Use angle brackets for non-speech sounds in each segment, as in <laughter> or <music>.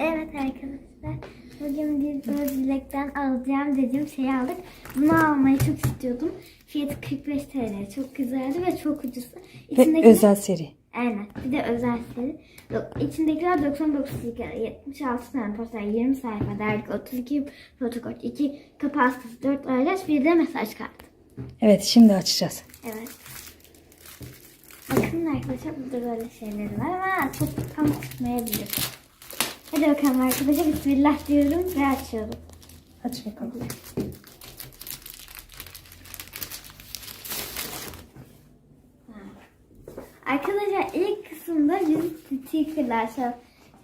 Evet arkadaşlar. Bugün biz bunu Dilek'ten alacağım dediğim şeyi aldık. Bunu almayı çok istiyordum. Fiyatı 45 TL. Çok güzeldi ve çok ucuz. Ve özel seri. Aynen. Bir de özel seri. İçindekiler 99 sticker, 76 tane poster, 20 sayfa, dergi, 32 protokol, 2 kapasitesi, 4 ayraç, bir de mesaj kartı. Evet şimdi açacağız. Evet. Bakın arkadaşlar burada böyle şeyleri var ama çok tam tutmayabilir. Hadi bakalım arkadaşlar bismillah diyorum ve açıyorum. Aç bakalım. Arkadaşlar ilk kısımda yüz stickerlar.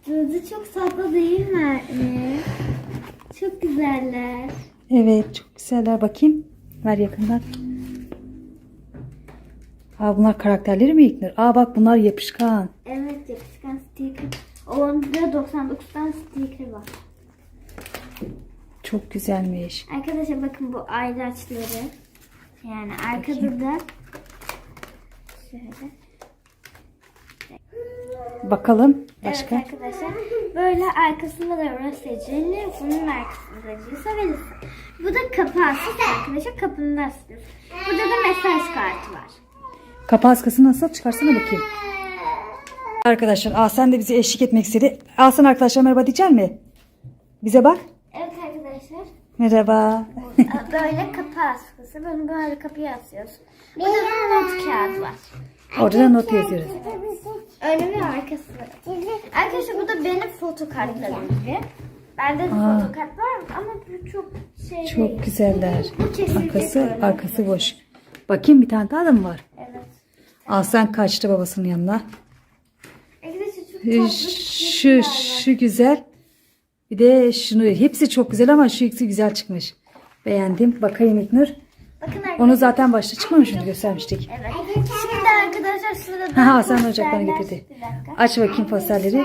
Sözü çok tatlı değil mi? Çok güzeller. Evet çok güzeller. Bakayım. Ver yakından. Aa bunlar karakterleri mi İlknur? Aa bak bunlar yapışkan. Evet yapışkan sticker. Onda 99 tane sticker var. Çok güzelmiş. Arkadaşlar bakın bu ayraçları. Yani arkada da şöyle. Bakalım başka. Evet arkadaşlar. Böyle arkasında da röstecini, bunun arkasında da Cisa ve Lisa. Bu da kapağı arkadaşlar. Kapının asılı. Burada da mesaj kartı var. Kapağı askısı nasıl? Çıkarsana bakayım. Arkadaşlar Asen de bize eşlik etmek istedi. Asen arkadaşlar merhaba diyecek mi? Bize bak. Evet arkadaşlar. Merhaba. Böyle kapağı askısı. Bunu böyle kapıya asıyoruz. Burada da not kağıdı var. Orada da not yazıyoruz. Önü ve arkası. Arkadaşlar bu da benim foto kartlarım gibi. Bende de Aa. foto kart var ama bu çok şey değil. Çok güzeller. Bu kesilecek Arkası, böyle. arkası boş. Bakayım bir tane daha da mı var? Evet. Asen kaçtı babasının yanına. Arkadaşlar çok Ee, tatlı Şu, çiçekler var. şu güzel. Bir de şunu hepsi çok güzel ama şu ikisi güzel çıkmış. Beğendim. Bakayım İknur. Bakın arkadaşlar. Onu zaten başta çıkmamış mıydı göstermiştik. Evet. Şimdi arkadaşlar sırada Ha, sen ocaklarını getirdi. Aç bakayım posterleri.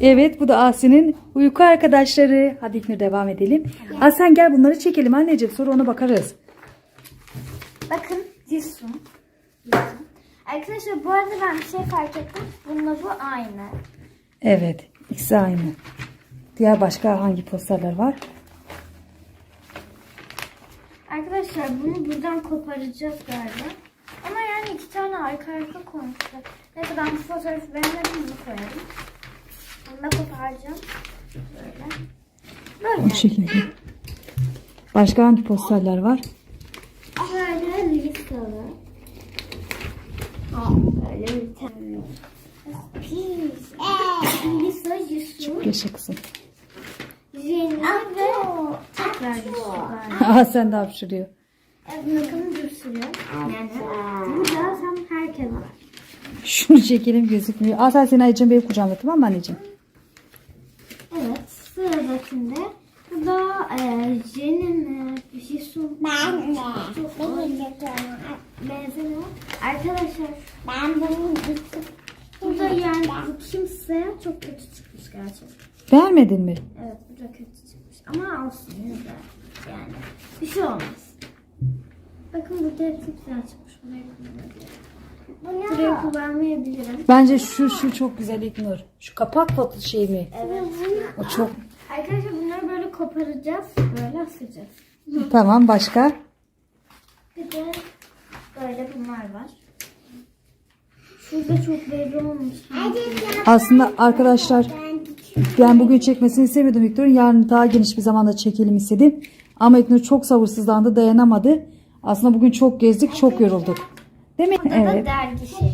Evet bu da Asen'in uyku arkadaşları. Hadi İknur devam edelim. Asen gel bunları çekelim anneciğim sonra ona bakarız. Bakın Jisoo. Arkadaşlar bu arada ben bir şey fark ettim. Bununla bu aynı. Evet ikisi aynı. Diğer başka hangi posterler var? Arkadaşlar bunu buradan koparacağız galiba. Ama yani iki tane arka arka koymuşlar. Neyse ben bu fotoğrafı beğenmedim bunu koyarım. Bunu da koparacağım. Böyle. Böyle. Bu şekilde. Başka hangi posterler var? Böyle listalı. Böyle bir tane. Yusuf, Yaşa kızım. Ve tekrar. Aa sen de hapşırıyor. Bir sürü. Yani burada tam herkes var. Şunu çekelim gözükmüyor. Aa sen seni ayıcım benim kucağımda tamam mı anneciğim? Evet, sıradakinde bu da e, Jenny'nin Yusuf Ben de. çok Benim de benzemiyor. Arkadaşlar Ben bunu bu da yani bu kimse çok kötü çıkmış gerçekten. Beğenmedin mi? Evet bu da kötü çıkmış ama olsun yine de yani bir şey olmaz. Bakın burada hepsi güzel çıkmış. Buraya kullanabilirim. Buraya kullanmayabilirim. Bence şu şu çok güzel İknur. Şu kapak foto şey mi? Evet. O çok. Arkadaşlar bunları böyle koparacağız. Böyle asacağız. Tamam başka? Bir de böyle bunlar var. Şurada çok belli olmuş. Aslında arkadaşlar ben bugün çekmesini istemiyordum İknur'un. Yarın daha geniş bir zamanda çekelim istedim. Ama İknur çok sabırsızlandı dayanamadı. Aslında bugün çok gezdik çok yorulduk. Değil mi? Burada Evet. da dergi şey.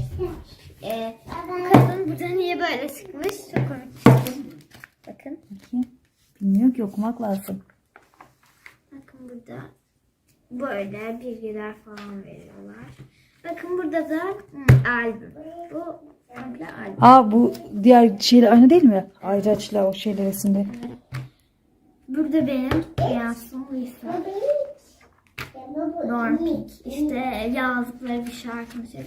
Ee, kadın burada niye böyle çıkmış? Çok komik. Bakın. Bilmiyorum ki okumak lazım. Bakın burada böyle bilgiler falan veriyorlar. Bakın burada da hı, albüm. Bu komple albüm. Aa bu diğer şeyler aynı değil mi? Ayraçla o şeyler arasında. Burada benim Yansın Lisa. Norm Pink. İşte yazdıkları bir şarkı mesela.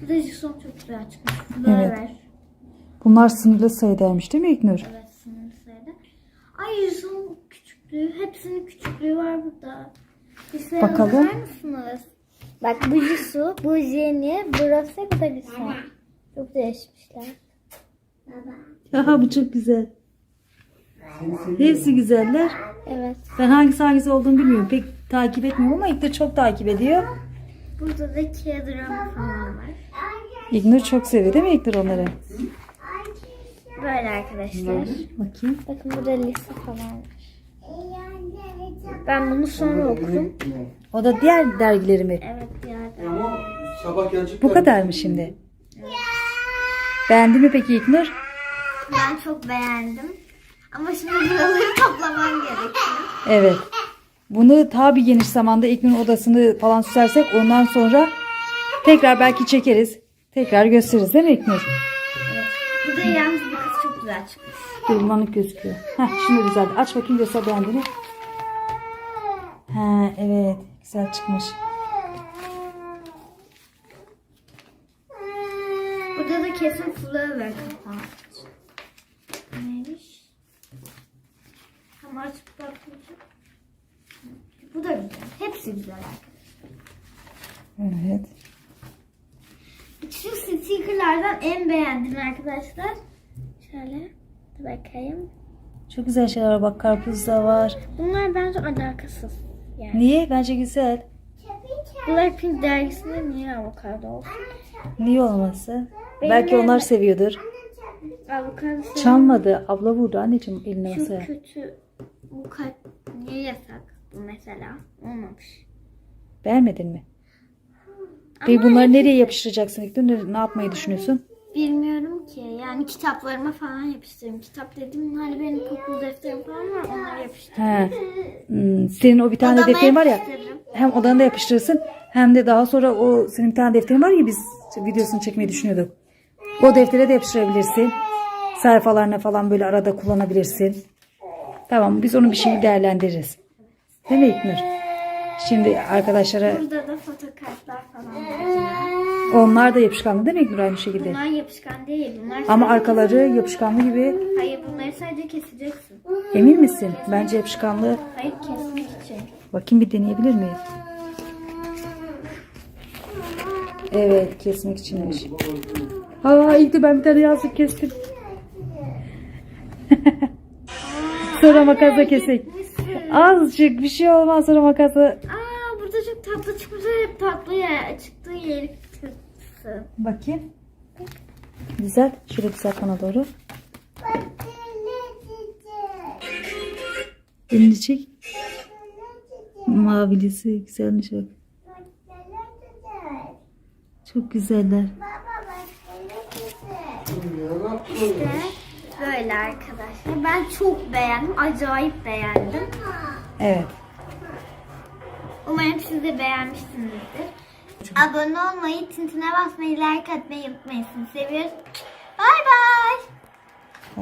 Burada Jisoo çok güzel çıkmış. Böyle. Evet. Bunlar sınırlı sayıdaymış değil mi İknur? Evet sınırlı sayıda. Ay Jisoo'nun küçüklüğü. Hepsinin küçüklüğü var burada. Bakalım. bakar mısınız? Bak bu Jisoo, bu Jenny, bu Rose, bu da Lisa. Çok değişmişler. Aha bu çok güzel. Hepsi güzeller. Evet. Ben hangisi hangisi olduğunu bilmiyorum. Pek takip etmiyorum ama İlknur çok takip ediyor. Burada da kağıdırama falan var. İlknur çok seviyor değil mi İlknur onları? Böyle arkadaşlar. Bakayım. Bakın burada liste falan var. Ben bunu sonra okudum. O da diğer dergileri mi? Evet yani. Ama sabah gelecekler. Bu kadar mı şimdi? Beğendi mi peki İlknur? Ben çok beğendim. Ama şimdi buraları <laughs> toplamam gerekiyor. Evet. Bunu ta bir geniş zamanda İlknur'un odasını falan süslersek ondan sonra tekrar belki çekeriz. Tekrar gösteririz değil mi İlknur? Bu da yalnız bu kız çok güzel çıkmış. Durmanlık gözüküyor. Heh, şimdi güzel. Aç bakayım göster beğendiğini. Ha evet. Güzel çıkmış. Burada da kesin flower kapağı. Neymiş? Ama açıp bakmayacağım. Bu da güzel. Hepsi güzel arkadaşlar. Evet. Şu stickerlardan en beğendim arkadaşlar. Şöyle bakayım. Çok güzel şeyler var. Bak karpuz da var. Bunlar bence alakasız. Yani. Niye? Bence güzel. Blackpink dergisinde niye avokado olsun? Niye olması? Benim Belki onlar seviyordur. Avokado seven Çalmadı. Abla vurdu anneciğim eline Şu masaya. kötü. Bu kalp niye yasak bu mesela? Olmamış. Beğenmedin mi? Peki bunları nereye yapıştıracaksın? Ne, ne yapmayı düşünüyorsun? Bilmiyorum ki. Yani kitaplarıma falan yapıştırayım. Kitap dedim hani benim okul defterim falan var. Onları yapıştırayım. He. Hmm, senin o bir tane Odama defterin var ya. yapıştırırım. Hem odanda yapıştırırsın hem de daha sonra o senin bir tane defterin var ya biz videosunu çekmeyi düşünüyorduk. O deftere de yapıştırabilirsin. Sayfalarına falan böyle arada kullanabilirsin. Tamam biz onu bir şey değerlendiririz. Değil mi İlknur? Şimdi arkadaşlara Burada da fotokartlar falan var. Onlar da yapışkanlı değil mi İlknur aynı şekilde? Bunlar yapışkan değil. Bunlar Ama sadece- arkaları yapışkanlı gibi. Hayır bunları sadece keseceksin. Emin misin? Bence yapışkanlı. Hayır kesmek için. Bakayım bir deneyebilir miyim? Evet kesmek içinmiş. Aa ilk de ben bir tane yazlık kestim. <laughs> sonra makasla kesek. Azıcık bir şey olmaz sonra makasla. Aa burada çok tatlı çıkmış. Hep tatlı ya. Çıktığı yeri çıksın. Bakayım. Güzel. Şöyle güzel bana doğru. Elini çek. Mavilisi güzelmiş bak. Çok güzeller. İşte böyle arkadaşlar. Ben çok beğendim. Acayip beğendim. Evet. Umarım siz de beğenmişsinizdir. Abone olmayı, tintine basmayı, like atmayı unutmayın. Seviyoruz. Bay bay.